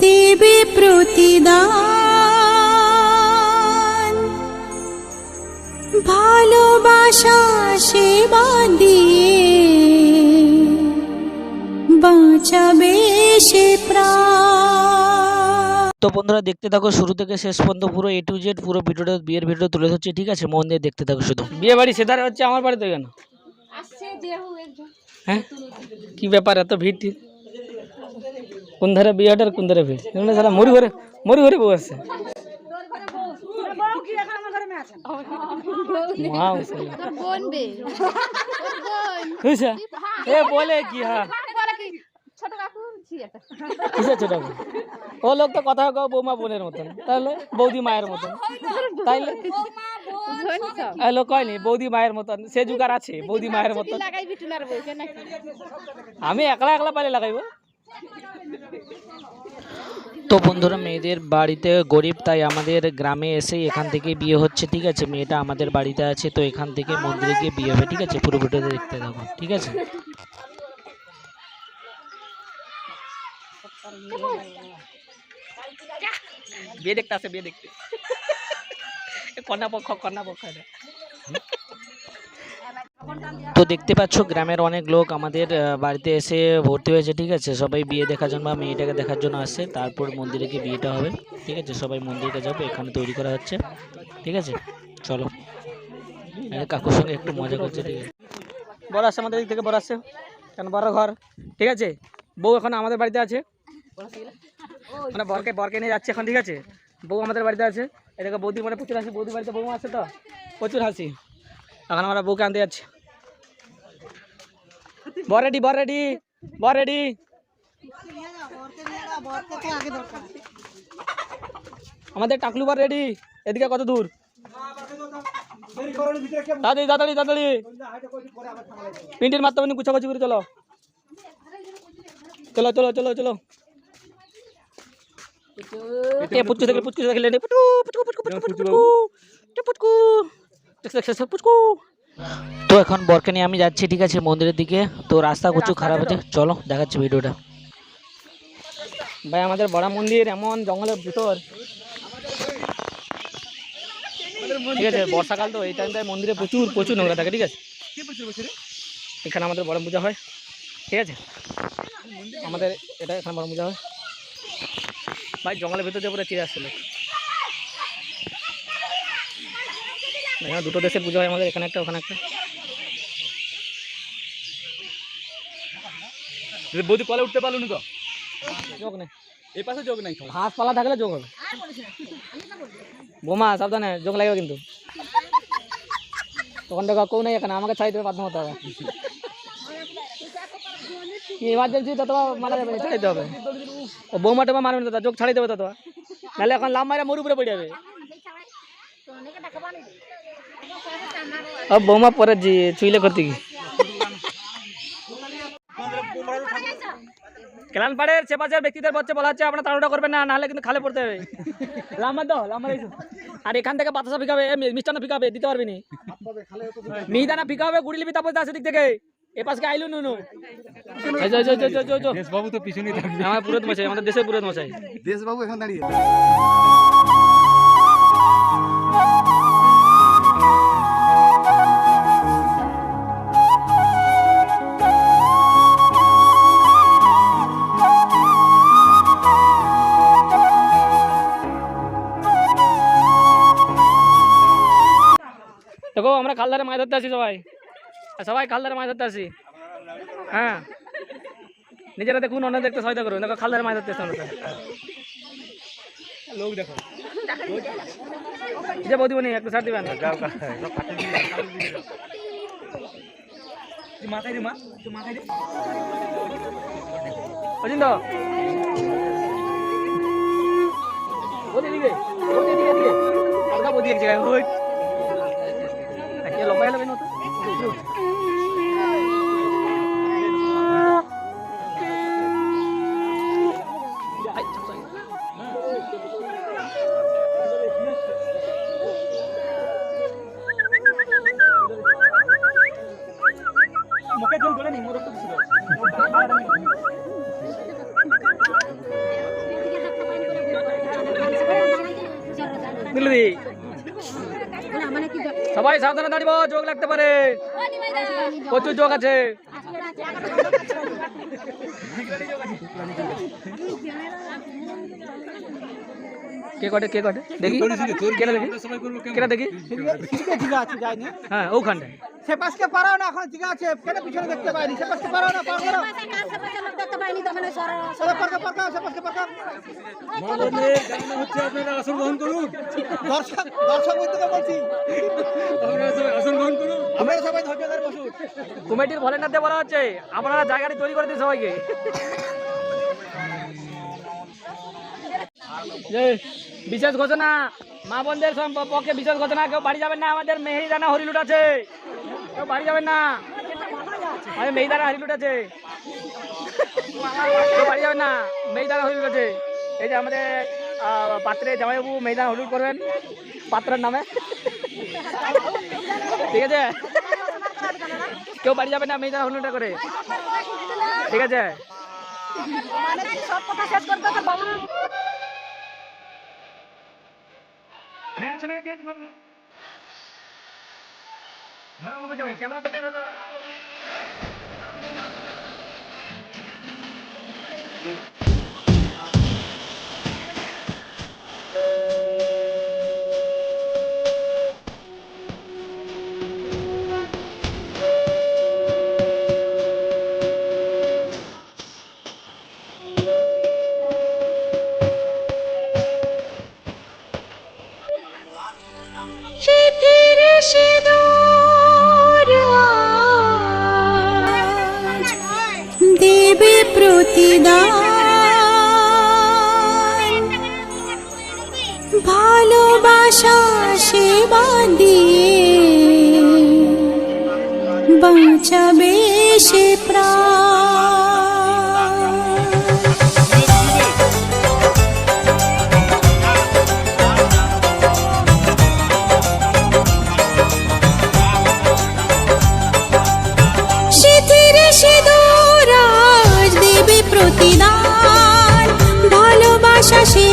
দেবে প্রতিদান। ভালোবাসা সেবা দিয়ে বাঁচাবে সে প্রাণ। তো বন্ধুরা দেখতে থাকো শুরু থেকে শেষ পর্যন্ত পুরো এ টু জেড পুরো ভিডিওটা বিয়ের ভিডিও তুলে ধরছে ঠিক আছে? মন দিয়ে দেখতে থাকো শুধু। বিয়ে বাড়ি সেধারে হচ্ছে আমার বাড়িতে কেন? হ্যাঁ? কি ব্যাপার এত ভিড়? কোন ধারে বিয়ে হটার কোন ধারে ভিড়? এখানে সারা মরি ঘরে মরি ঘরে বউ আছে। বলে কি হ্যাঁ? ছোট কাকু ছোট বোন? ও লোক তো কথা কও বৌমা বোনের মতন। তাহলে বৌদি মায়ের মতন। তাইলে লোক কয়নি? বৌদি মায়ের মতন। সে যুগার আছে, বৌদি মায়ের মতন। আমি একলা একলা পালে লাগাইবো। তো বন্ধুরা, মেয়েদের বাড়িতে গরিব, তাই আমাদের গ্রামে এসে এখান থেকে বিয়ে হচ্ছে, ঠিক আছে? মেয়েটা আমাদের বাড়িতে আছে, তো এখান থেকে মন্দিরে গিয়ে বিয়ে হবে, ঠিক আছে? পুরো দেখতে থাকো, ঠিক আছে? বিয়ে দেখতে আসে বিয়ে দেখতে। কন্যা পক্ষ কন্যা পক্ষ তো দেখতে পাচ্ছ গ্রামের অনেক লোক আমাদের বাড়িতে এসে ভর্তি হয়েছে ঠিক আছে? সবাই বিয়ে দেখার জন্য বা মেয়েটাকে দেখার জন্য আসে তারপর মন্দিরে গিয়ে বিয়েটা হবে ঠিক আছে? সবাই মন্দিরে যাবে এখানে তৈরি করা হচ্ছে ঠিক আছে? চলো। কাকুর সঙ্গে একটু মজা করছে ঠিক আছে? বড় আসছে আমাদের দিক থেকে বড় আসছে। কেন বড় ঘর ঠিক আছে? বউ এখন আমাদের বাড়িতে আছে। মানে বরকে বরকে নিয়ে যাচ্ছে এখন ঠিক আছে? বউ আমাদের বাড়িতে আছে। এটাকে বৌদি মানে প্রচুর হাসি বৌদি বাড়িতে বউ আছে তো? প্রচুর হাসি। এখন আমরা বউকে আনতে যাচ্ছি। বর রেডি বর রেডি বর রেডি আমাদের টাকলু বার রেডি এদিকে কত দূর? তাড়াতাড়ি তাড়াতাড়ি তাড়াতাড়ি। পিন্টির মাধ্যমে গুছাগুছি করে চলো। চলো চলো চলো চলো। এ পুচকু দেখলে পুচকু দেখলে নে পুটু তো এখন বরকে নিয়ে আমি যাচ্ছি ঠিক আছে মন্দিরের দিকে। তো রাস্তা প্রচুর খারাপ আছে। চলো দেখাচ্ছি ভিডিওটা। ভাই আমাদের বড় মন্দির এমন জঙ্গলের ভিতর। ঠিক আছে বর্ষাকাল তো এই টাইমটায় মন্দিরে প্রচুর প্রচুর নোংরা থাকে ঠিক আছে? এখানে আমাদের বড় পূজা হয়। ঠিক আছে? আমাদের এটা এখানে বড় পূজা হয়। ভাই জঙ্গলের ভিতর দিয়ে পুরো চিড়ে আসছিল। এখানে দুটো দেশের পুজো হয় আমাদের এখানে একটা ওখানে একটা। বৌদি কলে উঠতে পারল না তো? যোগ নেই। এই পাশে যোগ নাই ঘাস পালা থাকলে যোগ হবে। বোমা সাবধানে যোগ লাগবে কিন্তু। তখন দেখো কেউ নেই এখানে আমাকে ছাড়িয়ে দেবে বাধ্য হতে হবে। ইমার্জেন্সি তো তোমার মারা যাবে না, দিতে হবে। ও মারবে না তো তোমার। নাহলে এখন মারা মরু উপরে পড়ে যাবে। ও বৌমা পরে করতে কি? পাড়ের চেপাচের ব্যক্তিদের বলছে বলা হচ্ছে আপনারা করবেন না নাহলে কিন্তু খালে পড়তে হবে। লাম্বা দাও আর এখান থেকে বাতাসা ফিকাবে এ, মি- মিষ্টান্ন ফিকাবে দিতে পারবি নি। মিহিদানা ফিকা হবে গুড়ি লিবি তারপর আসে দিক থেকে। এ আইলু নুনু এই যো, যো, যো, যো, যো, যো। বাবু তো পিছনেই থাকবে। আমার পুরোত মশাই আমাদের দেশের পুরোত মশাই। দেশবাবু এখন দাঁড়িয়ে দেখো আমরা খালদারে মাছ ধরতে আসি সবাই। সবাই খালদারে মাছ ধরতে আসি হ্যাঁ। নিজেরা দেখুন অন্য দেখতে সহায়তা করুন। দেখো খালদারে মাছ ধরতে লোক দেখো। যে বৌদি বনি একটু ছাড় দিবেন। মাথায় রে মা তো মাথায় রে দিল্লি। সবাই সাবধানে দাঁড়িব যোগ লাগতে পারে। প্রচুর যোগ আছে। কে কটে কে কটে? দেখি। দেখি? দেখি ঠিক আছে হ্যাঁ ওখানটায়। সে পাশকে পারাও না এখন ঠিক আছে কেন পিছনে দেখতে পাইনি। সে পাশকে পারাও না পার করো সে পারকা পারকা সে পাশকে পারকা হচ্ছে আপনারা আসন গ্রহণ করুন। দর্শক দর্শক বন্ধুকে বলছি। আসন গ্রহণ করুন। আপনারা সবাই ধৈর্য ধরে বসুন। কমিটির ভলেন্টারদের বলা হচ্ছে। আপনারা জায়গাটি তৈরি করে দিন সবাইকে। বিশেষ ঘোষণা। মা বোনদের পক্ষে বিশেষ ঘোষণা, কেউ বাড়ি যাবেন না, আমাদের মেহেরিদানা হরিলুট আছে কেউ বাড়ি যাবেন না, আমাদের মেহিদানা হরিলুট আছে কেউ বাড়ি যাবেন না মেহিদানা হরিলুট আছে এই যে আমাদের পাত্রে জামাইবাবু মেহিদানা হরিলুট করবেন, পাত্রের নামে। ঠিক আছে? কেউ বাড়ি যাবে না মেয়েরা হলুটা করে। ঠিক আছে? Now, look at me. Can I ভালোবাসা সেবা দিয়ে বাঁচাবে সে প্রতিদান ভালোবাসা সে